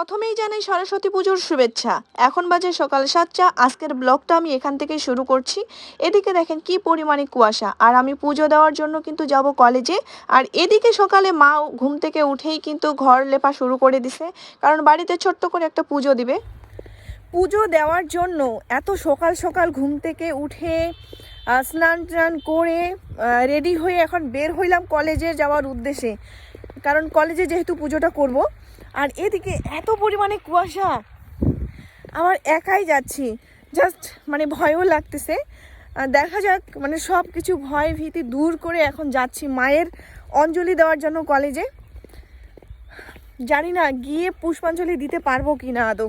প্রথমেই জানাই সরস্বতী পুজোর শুভেচ্ছা। এখন বাজে সকাল সাতটা, আজকের ব্লগটা আমি এখান থেকে শুরু করছি। এদিকে দেখেন কি পরিমাণে কুয়াশা। আর আমি পুজো দেওয়ার জন্য কিন্তু যাব কলেজে। আর এদিকে সকালে মা ঘুম থেকে উঠেই কিন্তু ঘর লেপা শুরু করে দিছে। কারণ বাড়িতে ছোট্ট করে একটা পুজো দিবে। পুজো দেওয়ার জন্য এত সকাল সকাল ঘুম থেকে উঠে স্নান টান করে রেডি হয়ে এখন বের হইলাম কলেজে যাওয়ার উদ্দেশ্যে। কারণ কলেজে যেহেতু পুজোটা করব, আর এদিকে এত পরিমাণে কুয়াশা। আমার একাই যাচ্ছি। জাস্ট মানে ভয়ও লাগতেছে। দেখা যাক মানে সব কিছু ভয় ভীতি দূর করে এখন যাচ্ছি মায়ের অঞ্জলি দেওয়ার জন্য কলেজে। জানি না, গিয়ে পুষ্পাঞ্জলি দিতে পারব কি না আদৌ।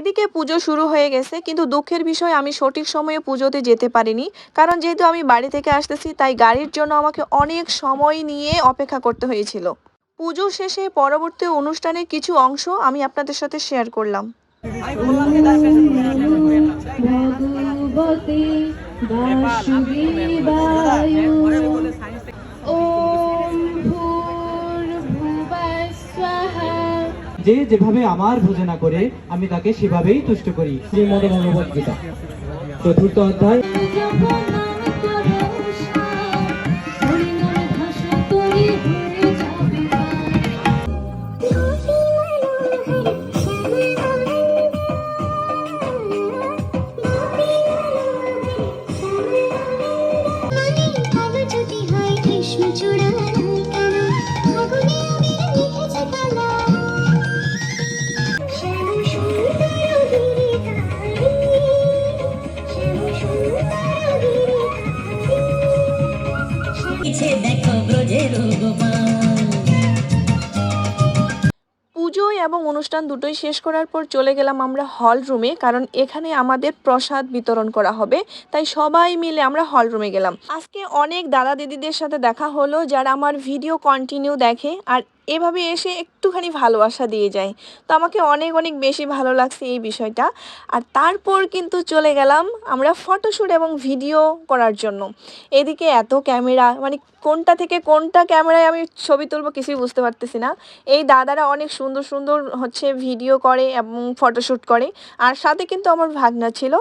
এদিকে পুজো শুরু হয়ে গেছে কিন্তু দুঃখের বিষয় আমি সঠিক সময়ে পুজোতে যেতে পারিনি। কারণ যেহেতু আমি বাড়ি থেকে আসতেছি তাই গাড়ির জন্য আমাকে অনেক সময় নিয়ে অপেক্ষা করতে হয়েছিল। পুজো শেষে পরবর্তী অনুষ্ঠানের কিছু অংশ আমি আপনাদের সাথে শেয়ার করলাম। ভগবতে যে যেভাবে আমার ভোজনা করে আমি তাকে সেভাবেই তুষ্ট করি। শ্রীমদ ভগবদ্গীতা। চতুর্থ অধ্যায়। এবং অনুষ্ঠান দুটোই শেষ করার পর চলে গেলাম আমরা হল রুমে কারণ এখানে আমাদের প্রসাদ বিতরণ করা হবে। তাই সবাই মিলে আমরা হল রুমে গেলাম। আজকে অনেক দাদা দিদিদের সাথে দেখা হলো, যারা আমার ভিডিও কন্টিনিউ দেখে। আর এভাবে এসে একটুখানি ভালোবাসা দিয়ে যায়। তো আমাকে অনেক অনেক বেশি ভালো লাগছে এই বিষয়টা। আর তারপর কিন্তু চলে গেলাম আমরা ফটোশ্যুট এবং ভিডিও করার জন্য। এদিকে এত ক্যামেরা মানে কোনটা থেকে কোনটা ক্যামেরায় আমি ছবি তুলবো কিছুই বুঝতে পারতেছি না। এই দাদারা অনেক সুন্দর সুন্দর হচ্ছে ভিডিও করে এবং ফটোশ্যুট করে। আর সাথে কিন্তু আমার ভাগনা ছিল।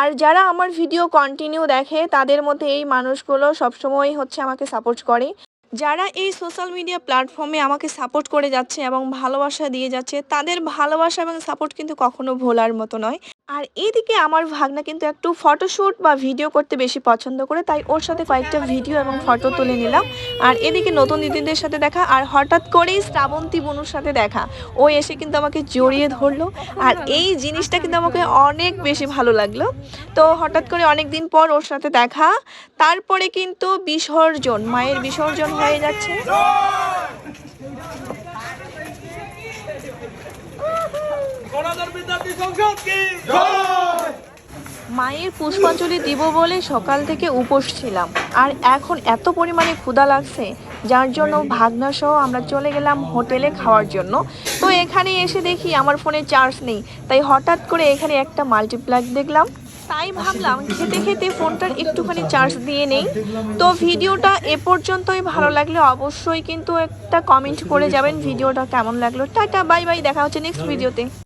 আর যারা আমার ভিডিও কন্টিনিউ দেখে তাদের মধ্যে এই মানুষগুলো সবসময় হচ্ছে আমাকে সাপোর্ট করে। যারা এই সোশ্যাল মিডিয়া প্ল্যাটফর্মে আমাকে সাপোর্ট করে যাচ্ছে এবং ভালোবাসা দিয়ে যাচ্ছে, তাদের ভালোবাসা এবং সাপোর্ট কিন্তু কখনো ভোলার মতো নয়। আর এদিকে আমার ভাগনা কিন্তু একটু ফটোশ্যুট বা ভিডিও করতে বেশি পছন্দ করে, তাই ওর সাথে কয়েকটা ভিডিও এবং ফটো তুলে নিলাম। আর এদিকে নতুন দিদিদের সাথে দেখা, আর হঠাৎ করেই শ্রাবন্তী বনুর সাথে দেখা। ও এসে কিন্তু আমাকে জড়িয়ে ধরলো, আর এই জিনিসটা কিন্তু আমাকে অনেক বেশি ভালো লাগল। তো হঠাৎ করে অনেক দিন পর ওর সাথে দেখা, তারপরে কিন্তু বিসর্জন, মায়ের বিসর্জন হয়ে যাচ্ছে। মায়ের পুষ্পাঞ্জলি দিব বলে সকাল থেকে উপোস ছিলাম। আর এখন এত পরিমাণে ক্ষুধা লাগছে যার জন্য ভাগনা সহ আমরা চলে গেলাম হোটেলে খাওয়ার জন্য। তো এখানে এসে দেখি আমার ফোনে চার্জ নেই তাই হঠাৎ করে এখানে একটা মাল্টিপ্লাগ দেখলাম। তাই ভাবলাম খেতে খেতে ফোনটার একটুখানি চার্জ দিয়ে নেই। তো ভিডিওটা এ পর্যন্তই ভালো লাগলে অবশ্যই কিন্তু একটা কমেন্ট করে যাবেন ভিডিওটা কেমন লাগল। টাটা বাই বাই দেখা হচ্ছে নেক্সট ভিডিওতে